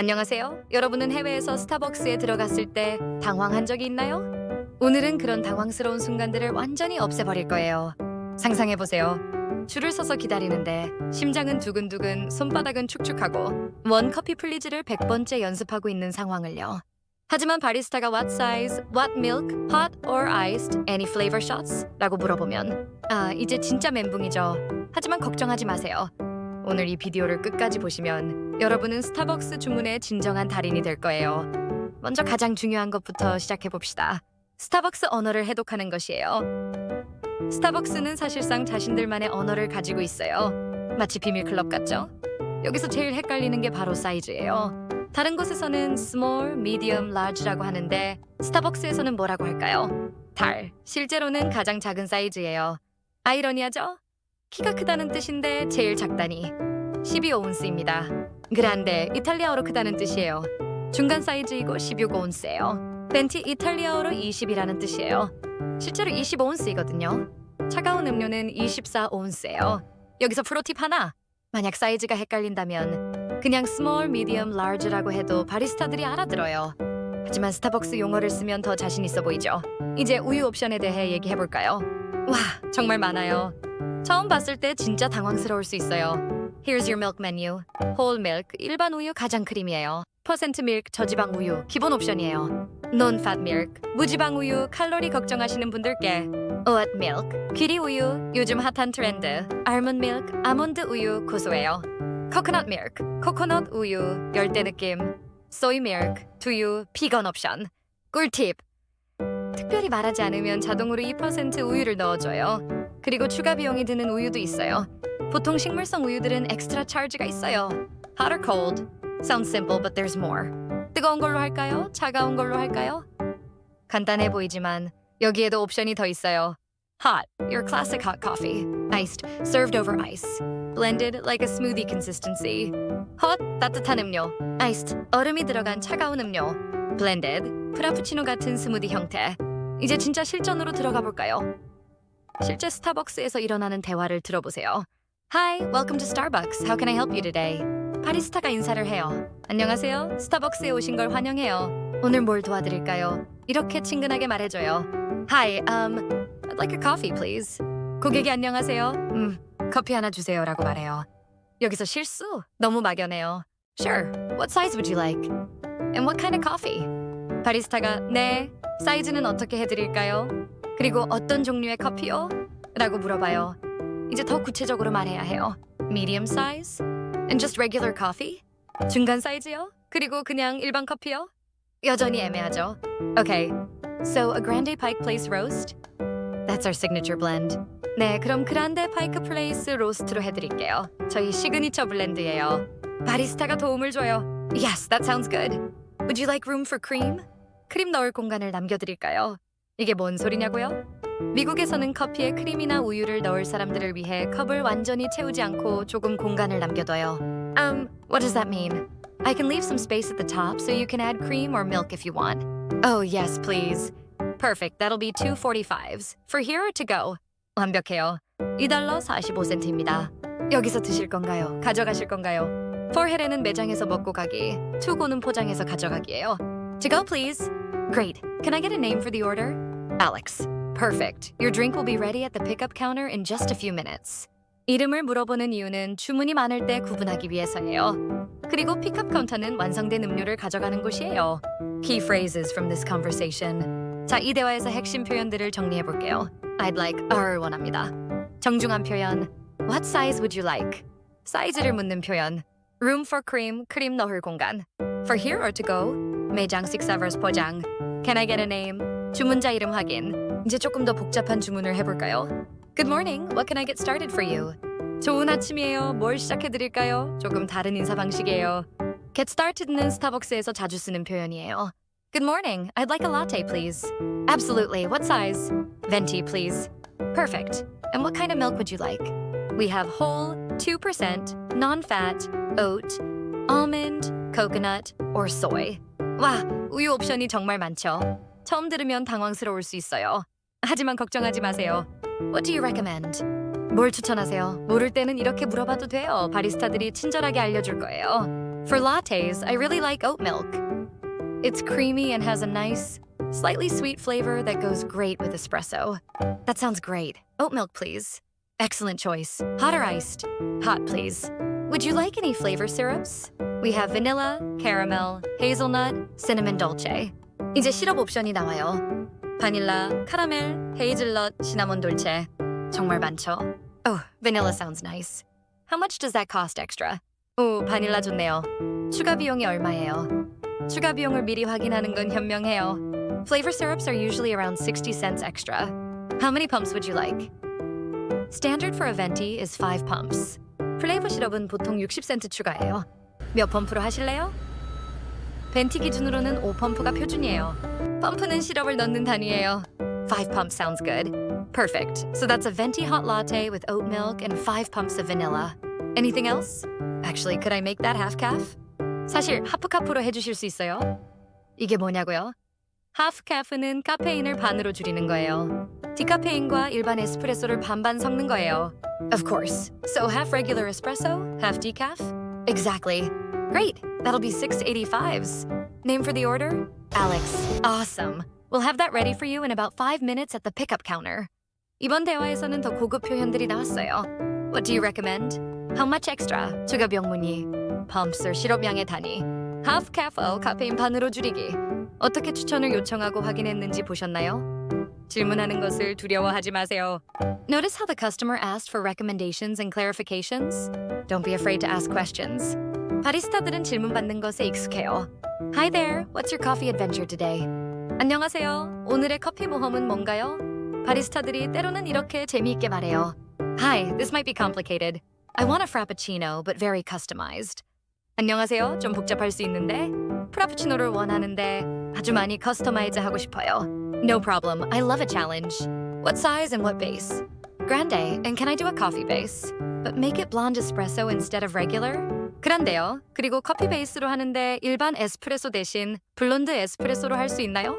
안녕하세요. 여러분은 해외에서 스타벅스에 들어갔을 때 당황한 적이 있나요? 오늘은 그런 당황스러운 순간들을 완전히 없애버릴 거예요. 상상해보세요. 줄을 서서 기다리는데 심장은 두근두근, 손바닥은 축축하고 원 커피 플리즈를 100번째 연습하고 있는 상황을요. 하지만 바리스타가 what size, what milk, hot or iced, any flavor shots? 라고 물어보면 아, 이제 진짜 멘붕이죠. 하지만 걱정하지 마세요. 오늘 이 비디오를 끝까지 보시면 여러분은 스타벅스 주문의 진정한 달인이 될 거예요. 먼저 가장 중요한 것부터 시작해 봅시다. 스타벅스 언어를 해독하는 것이에요. 스타벅스는 사실상 자신들만의 언어를 가지고 있어요. 마치 비밀 클럽 같죠? 여기서 제일 헷갈리는 게 바로 사이즈예요. 다른 곳에서는 small, medium, large라고 하는데 스타벅스에서는 뭐라고 할까요? 달. 실제로는 가장 작은 사이즈예요. 아이러니하죠? 키가 크다는 뜻인데 제일 작다니 12오운스입니다. 그란데 이탈리아어로 크다는 뜻이에요. 중간 사이즈이고 16오운스예요. 벤티 이탈리아어로 20이라는 뜻이에요. 실제로 25온스이거든요. 차가운 음료는 24온스예요. 여기서 프로팁 하나. 만약 사이즈가 헷갈린다면 그냥 small, medium, large라고 해도 바리스타들이 알아들어요. 하지만 스타벅스 용어를 쓰면 더 자신 있어 보이죠. 이제 우유 옵션에 대해 얘기해 볼까요? 와, 정말 많아요. 처음 봤을 때 진짜 당황스러울 수 있어요. Here's your milk menu. whole milk, 일반 우유 가장 크림이에요. 퍼센트 밀크, 저지방 우유, 기본 옵션이에요. non-fat milk, 무지방 우유, 칼로리 걱정하시는 분들께 oat milk, 귀리 우유, 요즘 핫한 트렌드, almond milk, 아몬드 우유 고소해요. coconut milk, 코코넛 우유, 열대 느낌, soy milk, 두유, 비건 옵션. 꿀팁! 특별히 말하지 않으면 자동으로 2% 우유를 넣어줘요. 그리고 추가 비용이 드는 우유도 있어요. 보통 식물성 우유들은 엑스트라 차지가 있어요. Hot or cold? Sounds simple, but there's more. 뜨거운 걸로 할까요? 차가운 걸로 할까요? 간단해 보이지만 여기에도 옵션이 더 있어요. Hot, your classic hot coffee. Iced, served over ice. Blended like a smoothie consistency. Hot, 따뜻한 음료. Iced, 얼음이 들어간 차가운 음료. Blended, 프라푸치노 같은 스무디 형태. 이제 진짜 실전으로 들어가 볼까요? 실제 스타벅스에서 일어나는 대화를 들어보세요. Hi, welcome to Starbucks. How can I help you today? 바리스타가 인사를 해요. 안녕하세요. 스타벅스에 오신 걸 환영해요. 오늘 뭘 도와드릴까요? 이렇게 친근하게 말해줘요. Hi, um, I'd like a coffee, please. 고객이 안녕하세요. 음, 커피 하나 주세요라고 말해요. 여기서 실수? 너무 막연해요. Sure. What size would you like? And what kind of coffee? 바리스타가 네. 사이즈는 어떻게 해드릴까요? 그리고 어떤 종류의 커피요? 라고 물어봐요. 이제 더 구체적으로 말해야 해요. Medium size? And just regular coffee? 중간 사이즈요? 그리고 그냥 일반 커피요? 여전히 애매하죠. Okay. So a grande pike place roast? That's our signature blend. 네, 그럼 그란데 파이크 플레이스 로스트로 해드릴게요. 저희 시그니처 블렌드예요. 바리스타가 도움을 줘요. Yes, that sounds good. Would you like room for cream? 크림 넣을 공간을 남겨드릴까요? 이게 뭔 소리냐고요? 미국에서는 커피에 크림이나 우유를 넣을 사람들을 위해 컵을 완전히 채우지 않고 조금 공간을 남겨둬요. Um, what does that mean? I can leave some space at the top so you can add cream or milk if you want. Oh, yes, please. Perfect. That'll be two 45s. For here or to go? 완벽해요. 2달러 45센트입니다. 여기서 드실 건가요? 가져가실 건가요? 포헤레는 매장에서 먹고 가기, 투고는 포장해서 가져가기예요. To go, please. Great. Can I get a name for the order? Alex. Perfect. Your drink will be ready at the pickup counter in just a few minutes. 이름을 물어보는 이유는 주문이 많을 때 구분하기 위해서예요. 그리고 픽업 카운터는 완성된 음료를 가져가는 곳이에요. Key phrases from this conversation. 자, 이 대화에서 핵심 표현들을 정리해 볼게요. I'd like are 원합니다. 정중한 표현. What size would you like? 사이즈를 묻는 표현. Room for cream, 크림 넣을 공간. For here or to go? 매장 식사버스 포장. Can I get a name? 주문자 이름 확인. 이제 조금 더 복잡한 주문을 해볼까요? Good morning. What can I get started for you? 좋은 아침이에요. 뭘 시작해 드릴까요? 조금 다른 인사 방식이에요. Get started는 스타벅스에서 자주 쓰는 표현이에요. Good morning. I'd like a latte, please. Absolutely. What size? Venti, please. Perfect. And what kind of milk would you like? We have whole, 2%, non-fat, oat, almond, coconut, or soy. 와, 우유 옵션이 정말 많죠. 처음 들으면 당황스러울 수 있어요. 하지만 걱정하지 마세요. What do you recommend? 뭘 추천하세요? 모를 때는 이렇게 물어봐도 돼요. 바리스타들이 친절하게 알려줄 거예요. For lattes, I really like oat milk. It's creamy and has a nice, slightly sweet flavor that goes great with espresso. That sounds great. Oat milk, please. Excellent choice. Hot or iced? Hot, please. Would you like any flavor syrups? We have vanilla, caramel, hazelnut, cinnamon dolce. 이제 시럽 옵션이 나와요. 바닐라, 카라멜, 헤이즐넛, 시나몬 돌체. 정말 많죠? Oh, vanilla sounds nice. How much does that cost extra? 오, 바닐라 좋네요. 추가 비용이 얼마예요? 추가 비용을 미리 확인하는 건 현명해요. Flavor syrups are usually around 60 cents extra. How many pumps would you like? Standard for a venti is 5 pumps. 플레이버 시럽은 보통 60센트 추가해요. 몇 펌프로 하실래요? 벤티 기준으로는 5펌프가 표준이에요. 펌프는 시럽을 넣는 단위예요. 5 pumps sounds good. Perfect. So that's a venti hot latte with oat milk and 5 pumps of vanilla. Anything else? Actually, could I make that half calf? 사실 하프카프로 해주실 수 있어요? 이게 뭐냐고요? 하프카프는 카페인을 반으로 줄이는 거예요. 디카페인과 일반 에스프레소를 반반 섞는 거예요. Of course. So half regular espresso, half decaf? Exactly. Great. That'll be 685s. Name for the order? Alex. Awesome. We'll have that ready for you in about 5 minutes at the pickup counter. 이번 대화에서는 더 고급 표현들이 나왔어요. What do you recommend? How much extra? 추가 병문의. Pumps or 시럽량의 단위. Half CAFO 카페인 반으로 줄이기. 어떻게 추천을 요청하고 확인했는지 보셨나요? 질문하는 것을 두려워하지 마세요. Notice how the customer asked for recommendations and clarifications? Don't be afraid to ask questions. 바리스타들은 질문 받는 것에 익숙해요. Hi there, what's your coffee adventure today? 안녕하세요. 오늘의 커피 모험은 뭔가요? 바리스타들이 때로는 이렇게 재미있게 말해요. Hi, this might be complicated. I want a frappuccino, but very customized. 안녕하세요. 좀 복잡할 수 있는데 프라푸치노를 원하는데 아주 많이 커스터마이즈 하고 싶어요. No problem. I love a challenge. What size and what base? Grande. And can I do a coffee base? But make it blonde espresso instead of regular? 그란데요. 그리고 커피 베이스로 하는데 일반 에스프레소 대신 블론드 에스프레소로 할 수 있나요?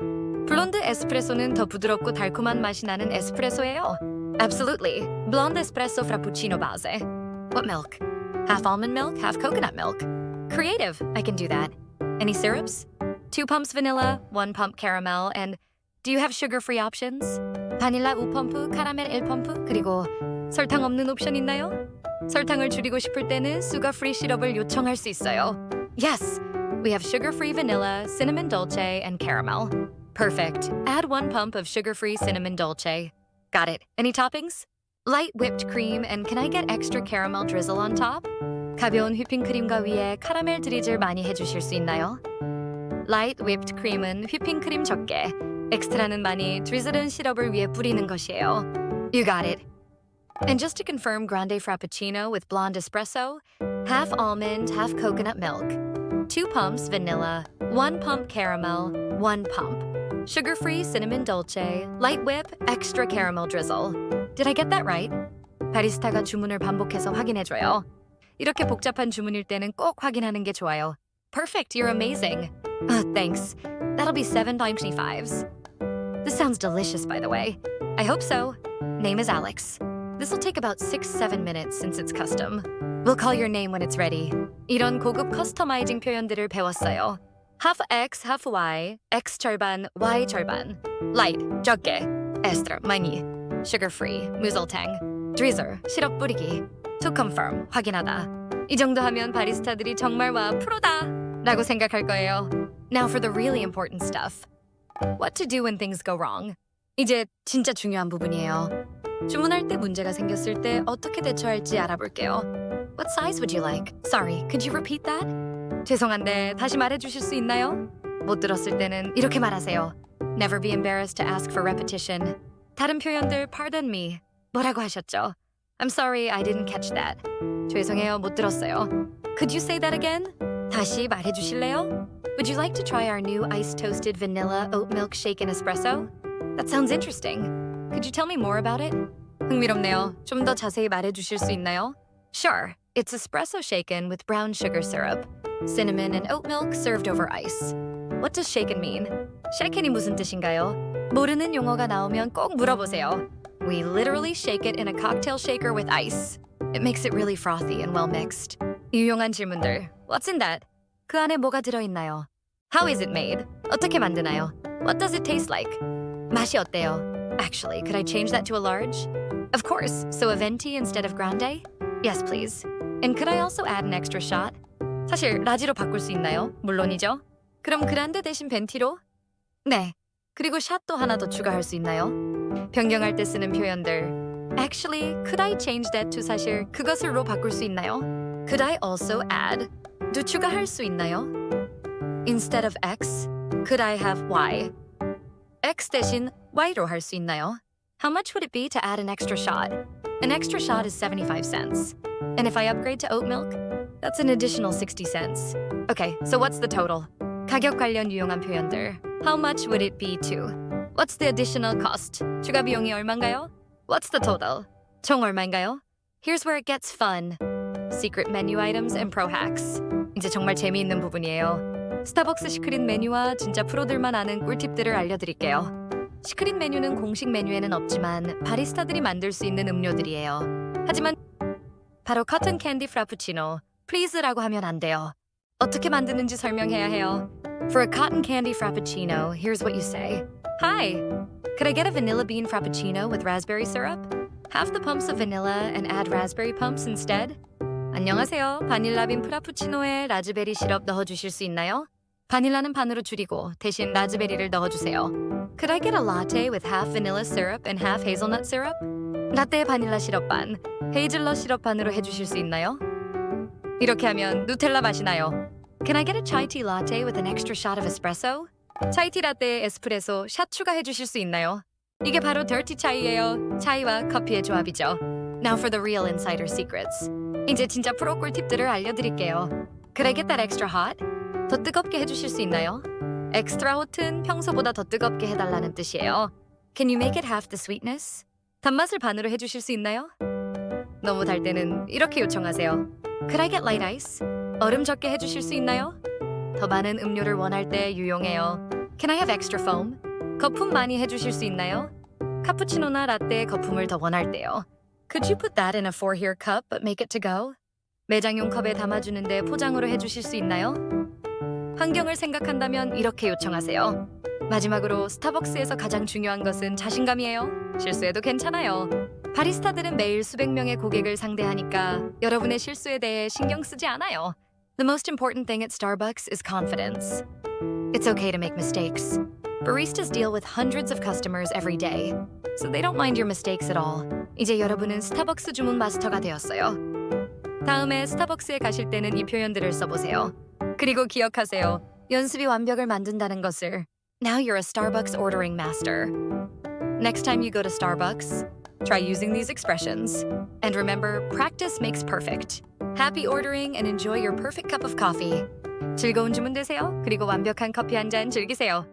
블론드 에스프레소는 더 부드럽고 달콤한 맛이 나는 에스프레소예요. Absolutely. Blonde espresso frappuccino base. What milk? Half almond milk, half coconut milk. Creative. I can do that. Any syrups? Two pumps vanilla, one pump caramel, and do you have sugar-free options? 바닐라 5펌프, 카라멜 1펌프, 그리고 설탕 없는 옵션 있나요? 설탕을 줄이고 싶을 때는 수가-free 시럽을 요청할 수 있어요. Yes, we have sugar-free vanilla, cinnamon dolce, and caramel. Perfect. Add one pump of sugar-free cinnamon dolce. Got it. Any toppings? Light whipped cream, and can I get extra caramel drizzle on top? 가벼운 휘핑크림과 위에 카라멜 드리즐 많이 해주실 수 있나요? Light whipped cream은 휘핑크림 적게, 엑스트라는 많이 드리즐은 시럽을 위에 뿌리는 것이에요. You got it. And just to confirm grande frappuccino with blonde espresso, half almond, half coconut milk, two pumps vanilla, one pump caramel, one pump. Sugar-free cinnamon dolce, light whip, extra caramel drizzle. Did I get that right? 바리스타가 주문을 반복해서 확인해줘요. 이렇게 복잡한 주문일 때는 꼭 확인하는 게 좋아요. Perfect, you're amazing. Uh, thanks. That'll be seven fives. This sounds delicious, by the way. I hope so. Name is Alex. This'll take about six, seven minutes since it's custom. We'll call your name when it's ready. 이런 고급 커스터마이징 표현들을 배웠어요. Half X, half Y, X 절반, Y 절반. Light, 적게. Extra, 많이. Sugar-free, 무설탕. Drizzle, 시럽 뿌리기. To confirm, 확인하다. 이 정도 하면 바리스타들이 정말 와 프로다 라고 생각할 거예요. Now for the really important stuff. What to do when things go wrong. 이제 진짜 중요한 부분이에요. 주문할 때 문제가 생겼을 때 어떻게 대처할지 알아볼게요. What size would you like? Sorry, could you repeat that? 죄송한데 다시 말해주실 수 있나요? 못 들었을 때는 이렇게 말하세요. Never be embarrassed to ask for repetition. 다른 표현들 pardon me. 뭐라고 하셨죠? I'm sorry, I didn't catch that. 죄송해요, 못 들었어요. Could you say that again? 다시 말해주실래요? Would you like to try our new ice toasted vanilla oat milk shaken espresso? That sounds interesting. Could you tell me more about it? 흥미롭네요. 좀 더 자세히 말해주실 수 있나요? Sure. It's espresso shaken with brown sugar syrup, cinnamon and oat milk served over ice. What does shaken mean? shaken이 무슨 뜻인가요? 모르는 용어가 나오면 꼭 물어보세요. We literally shake it in a cocktail shaker with ice. It makes it really frothy and well mixed. 유용한 질문들. What's in that? 그 안에 뭐가 들어있나요? How is it made? 어떻게 만드나요? What does it taste like? 맛이 어때요? Actually, could I change that to a large? Of course. So a venti instead of grande? Yes, please. And could I also add an extra shot? 사실 라지로 바꿀 수 있나요? 물론이죠. 그럼 그란데 대신 벤티로? 네. 그리고 샷도 하나 더 추가할 수 있나요? 변경할 때 쓰는 표현들. Actually, could I change that to 사실 그것을로 바꿀 수 있나요? Could I also add? 도 추가할 수 있나요? Instead of X, could I have Y? X 대신 Y로 할 수 있나요? How much would it be to add an extra shot? An extra shot is 75 cents. And if I upgrade to oat milk, that's an additional 60 cents. Okay, so what's the total? 가격 관련 유용한 표현들. How much would it be to? What's the additional cost? 추가 비용이 얼마인가요? What's the total? 총 얼마인가요? Here's where it gets fun. Secret menu items and pro hacks. 이제 정말 재미있는 부분이에요. 스타벅스 시크릿 메뉴와 진짜 프로들만 아는 꿀팁들을 알려드릴게요. 시크릿 메뉴는 공식 메뉴에는 없지만 바리스타들이 만들 수 있는 음료들이에요. 하지만 바로 커튼 캔디 프라푸치노, please라고 하면 안 돼요. 어떻게 만드는지 설명해야 해요. For a cotton candy frappuccino, here's what you say. Hi, could I get a vanilla bean frappuccino with raspberry syrup? Half the pumps of vanilla and add raspberry pumps instead? 안녕하세요. 바닐라빈 프라푸치노에 라즈베리 시럽 넣어주실 수 있나요? 바닐라는 반으로 줄이고 대신 라즈베리를 넣어주세요. Could I get a latte with half vanilla syrup and half hazelnut syrup? 라떼 바닐라 시럽 반, 헤이즐넛 시럽 반으로 해주실 수 있나요? 이렇게 하면 누텔라 맛이 나요. Can I get a chai tea latte with an extra shot of espresso? 차이티 라떼에 에스프레소 샷 추가해 주실 수 있나요? 이게 바로 dirty 차이예요. 차이와 커피의 조합이죠. Now for the real insider secrets. 이제 진짜 프로 꿀팁들을 알려드릴게요. I get that extra hot? 더 뜨겁게 해주실 수 있나요? extra hot은 평소보다 더 뜨겁게 해달라는 뜻이에요. Can you make it half the sweetness? 단맛을 반으로 해주실 수 있나요? 너무 달 때는 이렇게 요청하세요. Could I get light ice? 얼음 적게 해주실 수 있나요? 더 많은 음료를 원할 때 유용해요. Can I have extra foam? 거품 많이 해주실 수 있나요? 카푸치노나 라떼에 거품을 더 원할 때요. Could you put that in a four here cup but make it to go? 매장용 컵에 담아주는데 포장으로 해주실 수 있나요? 환경을 생각한다면 이렇게 요청하세요. 마지막으로 스타벅스에서 가장 중요한 것은 자신감이에요. 실수해도 괜찮아요. 바리스타들은 매일 수백 명의 고객을 상대하니까 여러분의 실수에 대해 신경 쓰지 않아요. The most important thing at Starbucks is confidence. It's okay to make mistakes. Baristas deal with hundreds of customers every day, so they don't mind your mistakes at all. 이제 여러분은 스타벅스 주문 마스터가 되었어요. 다음에 스타벅스에 가실 때는 이 표현들을 써보세요. 그리고 기억하세요. 연습이 완벽을 만든다는 것을. Now you're a Starbucks ordering master. Next time you go to Starbucks, try using these expressions. And remember, practice makes perfect. Happy ordering and enjoy your perfect cup of coffee. 즐거운 주문 되세요. 그리고 완벽한 커피 한 잔 즐기세요.